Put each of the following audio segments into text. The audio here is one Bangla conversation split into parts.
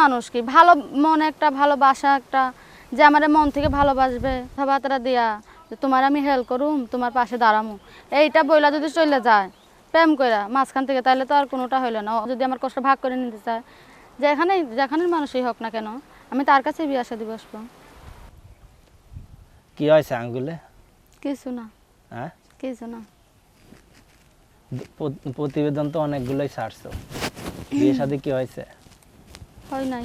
মানুষ কি ভালো মনে একটা ভালোবাসা একটা যে আমার মন থেকে ভালোবাসবে কথাবার্তা দিয়া যে তোমার আমি হেল্প করুম তোমার পাশে দাঁড়ামু। এইটা বইলা যদি চলে যায় প্রেম কইরা মাঝখান থেকে তাহলে তো আর কোনোটা হইল না। যদি আমার কষ্ট ভাগ করে নিতে চায় যেখানে যেখানের মানুষই হোক না কেন আমি তার কাছে বিয়ে আসা দিবস কি হয়েছে আঙ্গুলে? কিছু না। হ্যাঁ? কিছু না। প্রতিবেদন তো অনেকগুলোই ছাড়ছো। বিয়ে শাদী কি হয়েছে? হয় নাই?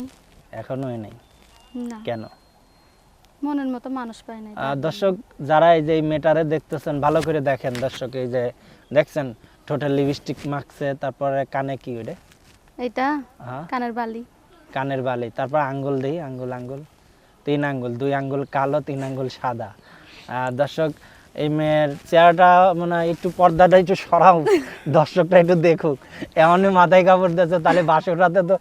এখনও হয় নাই। না। কেন? মনের মতো মানুষ নাই দর্শক যারা এই যে মেটারে দেখতেছেন ভালো করে দেখেন। দর্শক এই যে দেখছেন টোটাল লিপস্টিক মাখছে তারপরে কানে কি ওটা এইটা? হ্যাঁ। কানের বালি। কানের বালি। তারপর আঙ্গুল দেই আঙ্গুল আঙ্গুল। তিন আঙ্গুল দুই আঙ্গুল কালো তিন আঙ্গুল সাদা। দর্শক এই মেয়ের চেহারাটা মানে একটু পর্দাটা একটু সরাও দর্শকটা একটু দেখুক। এমনই মাথায় কাপড় দিয়েছে তাহলে বাসর রাতে তো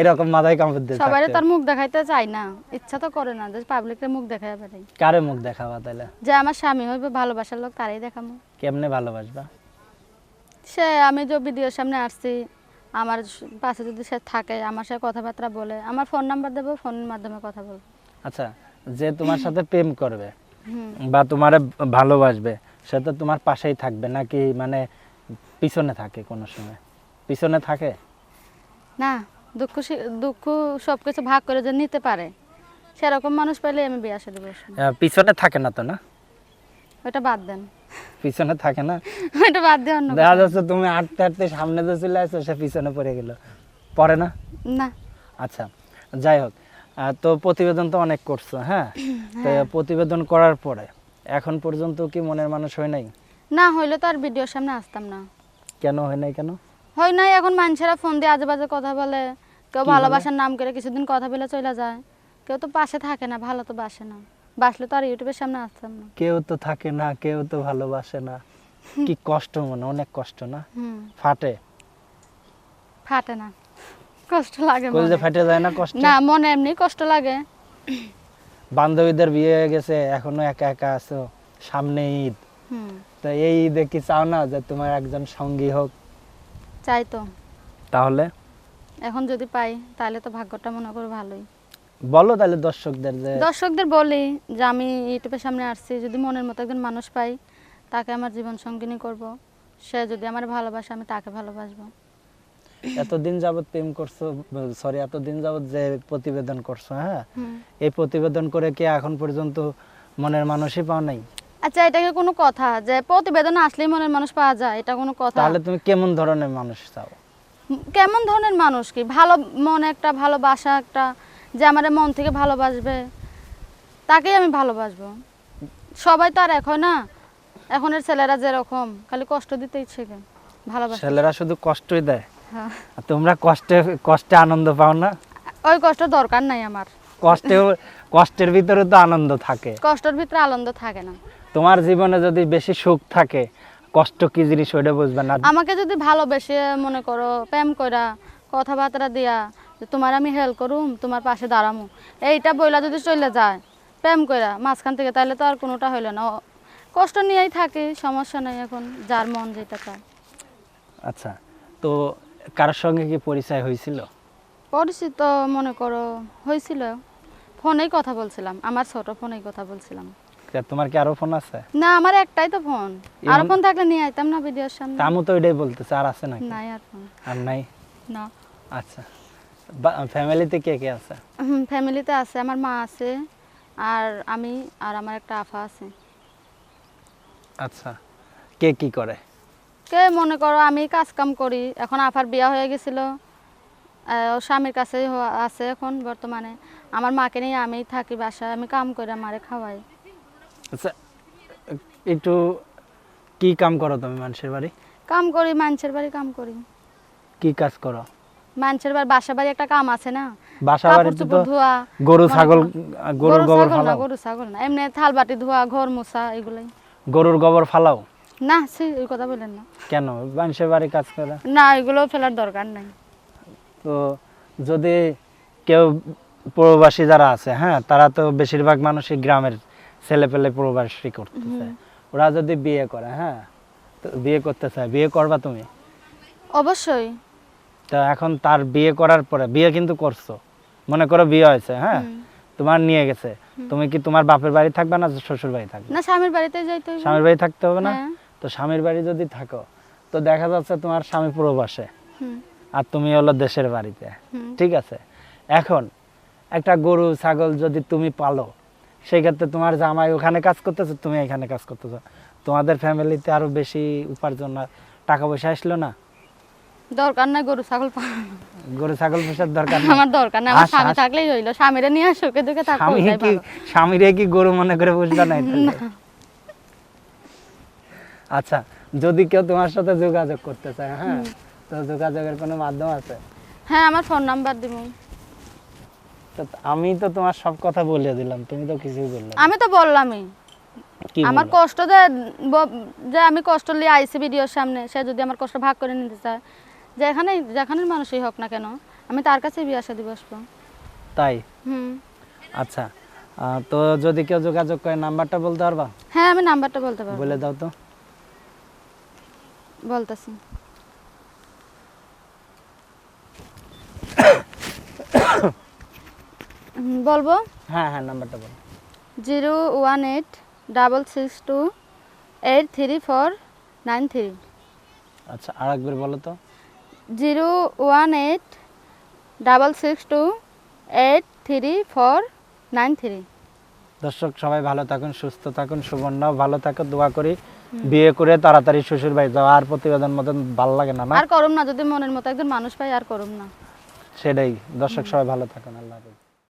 এরকম মাথায় কাপড় দিয়ে সবাই তার মুখ দেখাইতে চাই না ইচ্ছা তো করে না যে পাবলিকের মুখ দেখাই বেড়াই। কারে মুখ দেখাবা তাহলে? যে আমার স্বামী হইবে ভালোবাসার লোক তারাই দেখামো। কেমনে ভালোবাসবা? সে আমি যে ভিডিওর সামনে আসছি আমার পাশে যদি সে থাকে আমার সাথে কথাবার্তা বলে আমার ফোন নাম্বার দেবো ফোনের মাধ্যমে কথা বলব। আচ্ছা যে তোমার সাথে প্রেম করবে বা তোমার ভালোবাসবে সে তো তোমার পাশেই থাকবে নাকি মানে পিছনে থাকে কোনো সময়? পিছনে থাকে? না দুঃখ দুঃখ সব কিছু ভাগ করে যে নিতে পারে। সেরকম মানুষ পেলে আমি বিয়ে আসে দেবো পিছনে থাকে না তো না? ওটা বাদ দেন। পিছনে থাকে না? ওটা বাদ দিয়ে অন্য দেখা যাচ্ছে তুমি আটতে আটতে সামনে দিয়ে চলে আসছো সে পিছনে পড়ে গেল। পরে না? না। আচ্ছা যাই হোক। তো প্রতিবেদন তো অনেক করছ হ্যাঁ? তো প্রতিবেদন করার পরে এখন পর্যন্ত কি মনের মানুষ হয় নাই? না হইলে তো আর ভিডিওর সামনে আসতাম না। কেন হয় নাই কেন? হয় নাই এখন মানুষেরা ফোন দিয়ে আজে বাজে কথা বলে। কেউ ভালোবাসার নাম করে কিছুদিন কথা বলে চলে যায়। কেউ তো পাশে থাকে না ভালো তো বাসে না। বাসলে তো আর ইউটিউবের সামনে আসতাম না। কেউ তো থাকে না কেউ তো ভালোবাসে না। কি কষ্ট মনে অনেক কষ্ট না? ফাটে? ফাটে না। কষ্ট লাগে মনে। ফেটে যায় না কষ্ট? না মনে এমনি কষ্ট লাগে। বান্ধবীদের বিয়ে হয়ে গেছে এখনও একা একা আছো সামনে ঈদ। তো এই ঈদে কি চাও না যে তোমার একজন সঙ্গী হোক? চাই তো। তাহলে? এখন যদি পাই তাহলে তো ভাগ্যটা মনে করো ভালোই। বলো তাহলে দর্শকদের যে দর্শকদের বলি যে আমি ইউটিউবের সামনে আসছি যদি মনের মতো একজন মানুষ পাই তাকে আমার জীবন সঙ্গিনী করব। সে যদি আমার ভালোবাসে আমি তাকে ভালোবাসবো। এতদিন যাবত প্রেম করছ সরি এতদিন যাবত যে প্রতিবেদন করছ হ্যাঁ? এই প্রতিবেদন করে কি এখন পর্যন্ত মনের মানুষই পাও নাই? আচ্ছা এটা কি কোনো কথা যে প্রতিবেদন আসলেই মনের মানুষ পাওয়া যায়? এটা কোনো কথা? তাহলে তুমি কেমন ধরনের মানুষ চাও? কেমন ধরনের মানুষ কি? ভালো মনে একটা ভালোবাসা একটা যে আমার মন থেকে ভালোবাসবে তাকেই আমি ভালোবাসবো। সবাই তো আর এক হয় না। এখনের ছেলেরা যেরকম খালি কষ্ট দিতে ইচ্ছে ভালোবাসে। ছেলেরা শুধু কষ্টই দেয়। তোমরা কষ্টে কষ্টে আনন্দ পাও না? ওই কষ্ট দরকার নাই আমার। কষ্টে কষ্টের ভিতরে তো আনন্দ থাকে। কষ্টের ভিতরে আনন্দ থাকে না। তোমার জীবনে যদি বেশি সুখ থাকে কষ্ট কি জিনিস ওইটা বুঝবে না? আমাকে যদি ভালোবেসে মনে করো প্রেম করা কথাবার্তা দিয়া যে তোমার আমি হেল্প করুম তোমার পাশে দাঁড়ামু এইটা বইলা যদি চলে যায় প্রেম করা মাঝখান থেকে তাহলে তো আর কোনোটা হইল না। কষ্ট নিয়েই থাকি সমস্যা নেই এখন যার মন যেটা চায়। আচ্ছা তো কারোর সঙ্গে কি পরিচয় হয়েছিল? পরিচিত মনে করো হয়েছিল। ফোনেই কথা বলছিলাম আমার ছোট ফোনেই কথা বলছিলাম। তা তোমার কি আরও ফোন আছে? না আমার একটাই তো ফোন। আর ফোন থাকলে নিয়ে আইতাম না ভিডিওর সামনে। তামু তো ওইটাই বলতেছে আর আছে নাকি? নাই আর ফোন। আর নাই? না। আচ্ছা। ফ্যামিলিতে কে কে আছে? ফ্যামিলিতে আছে আমার মা আছে আর আমি আর আমার একটা আফা আছে। আচ্ছা। কে কি করে? কে মনে করো আমি কাজ কাম করি? এখন আফার বিয়া হয়ে গেছিল। স্বামীর কাছেই হ- আছে এখন বর্তমানে। আমার মাকে নিয়ে আমি থাকি বাসায় আমি কাম করে মারে খাওয়াই। আচ্ছা একটু কি কাম করো তুমি মানুষের বাড়ি? কাম করি মানুষের বাড়ি কাম করি। কি কাজ করো? মানুষের বাড়ি বাসা বাড়ি একটা কাম আছে না? বাসা বাড়িতে তো ধোয়া গরু ছাগল গরুর গোবর ফালাও। গরু ছাগল না। এমনি থাল বাটি ধোয়া ঘর মোছা এগুলাই। গরুর গোবর ফালাও? না সে ওই কথা বলেন না। কেন? মানুষের বাড়ি কাজ করে? না এগুলো ফেলার দরকার নাই। তো যদি কেউ প্রবাসী যারা আছে হ্যাঁ তারা তো বেশিরভাগ মানুষই গ্রামের ছেলে পেলে প্রবাসী করতেছে। ওরা যদি বিয়ে করে হ্যাঁ তো বিয়ে করতে চায় বিয়ে করবা তুমি? অবশ্যই। তো এখন তার বিয়ে করার পরে বিয়ে কিন্তু করছ মনে করো বিয়ে হয়েছে হ্যাঁ তোমার নিয়ে গেছে তুমি কি তোমার বাপের বাড়ি থাকবে না শ্বশুর বাড়ি থাকবে? না স্বামীর বাড়িতে যাইতে। স্বামীর বাড়ি থাকতে হবে না? হ্যাঁ। তো স্বামীর বাড়ি যদি থাকো তো দেখা যাচ্ছে তোমার স্বামী প্রবাসে। আর তুমি হলো দেশের বাড়িতে। ঠিক আছে? এখন একটা গরু ছাগল যদি তুমি পালো সেই ক্ষেত্রে তোমার জামাই ওখানে কাজ করতেছে তুমি এখানে কাজ করতেছো। তোমাদের ফ্যামিলিতে আরও বেশি উপার্জন টাকা পয়সা আসলো না? দরকার নাই গরু ছাগল গরু ছাগল পোষার দরকার নেই। আমার দরকার নাই আমার স্বামী থাকলেই হইল। স্বামীরা নিয়ে সুখে দুঃখে থাকো স্বামী ওইটাই কি স্বামীরে কি গরু মনে করে বুঝবে না তাহলে? আচ্ছা যদি কেউ তোমার সাথে যোগাযোগ করতে চায় হ্যাঁ? তো যোগাযোগের কোনো মাধ্যম আছে? হ্যাঁ আমার ফোন নাম্বার দিব। তো আমি তো তোমার সব কথা বলে দিলাম তুমি তো কিছুই বললে আমি তো বললামই। আমার কষ্ট যে যে আমি কষ্ট নিয়ে আইসি ভিডিওর সামনে সে যদি আমার কষ্ট ভাগ করে নিতে চায় যেখানে যেখানের মানুষই হোক না কেন আমি তার কাছে বিয়ে আসা দিব আসব তাই? হুম। আচ্ছা তো যদি কেউ যোগাযোগ করে নাম্বারটা বলতে পারবা? হ্যাঁ আমি নাম্বারটা বলতে পারব। বলে দাও তো। বলতেছি। বলব? হ্যাঁ হ্যাঁ নাম্বারটা বলো। Zero one eight double six two eight three four nine three. আচ্ছা আর একবার বলো তো। Zero one eight double six two eight three four nine three. দর্শক সবাই ভালো থাকুন সুস্থ থাকুন সুবর্ণ। ভালো থাকো দোয়া করি। বিয়ে করে তাড়াতাড়ি শ্বশুর বাড়ি যাও আর প্রতিবেদন মতন ভালো লাগে না না? আর করুম না যদি মনের মতো একজন মানুষ পাই আর করুম না। সেটাই। দর্শক সবাই ভালো থাকুন আল্লাহ হাফেজ।